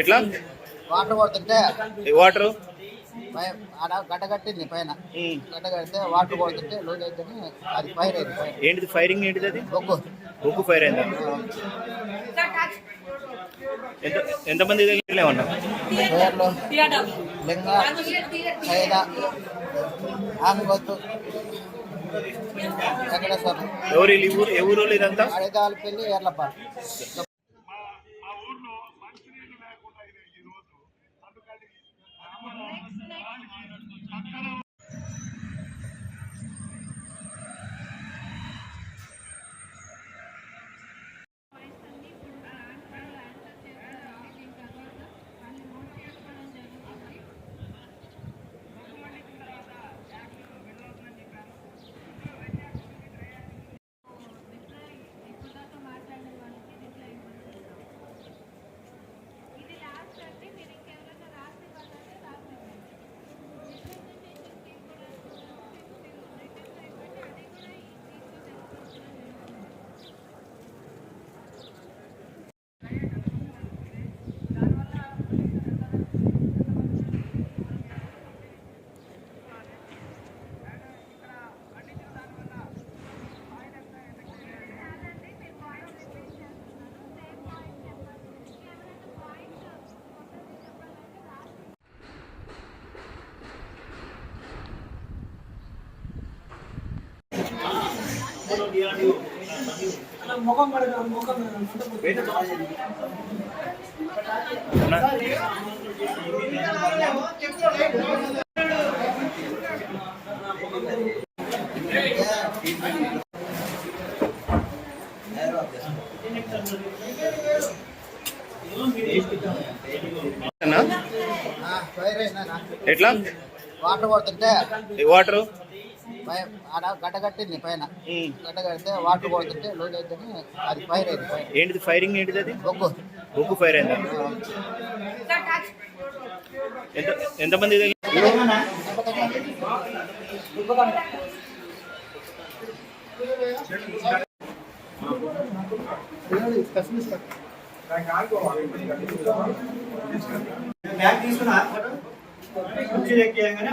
ఎట్లా? వాటర్ కొడుతుంటే వాటర్? గడ్డ కట్టింది పైన. గడ్డ కడితే వాటర్ కొడుతుంటే అది ఫైర్ అయింది. ఏంటిది ఫైరింగ్ ఏంటిది అది? బొగ్గు. బొగ్గు ఫైర్ అయిందా? ఎంత ఎంతమంది లింగ సైద వెంకటేశ్వరం. ఎవరు వాళ్ళు? ఇదంతా? అడిగాలి ఎర్లపాటు ఎట్లా? వాటర్ కొడుతుంటే ఈ వాటర్? ఆడ గడ్డ కట్టింది పైన. గడ్డ కడితే వాటర్ కొడుతుంటే లూజ్ అయితేనే అది ఫైర్ అయింది ఏంటిది ఫైరింగ్ ఏంటిది అది? బొగ్గు. బొగ్గు ఫైర్ అయిందా? ఎంత ఎంతమంది బ్యాగ్ తీసుకున్నా. కుర్చీలు ఎక్కేయగానే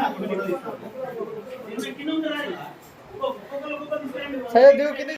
saya dulu kini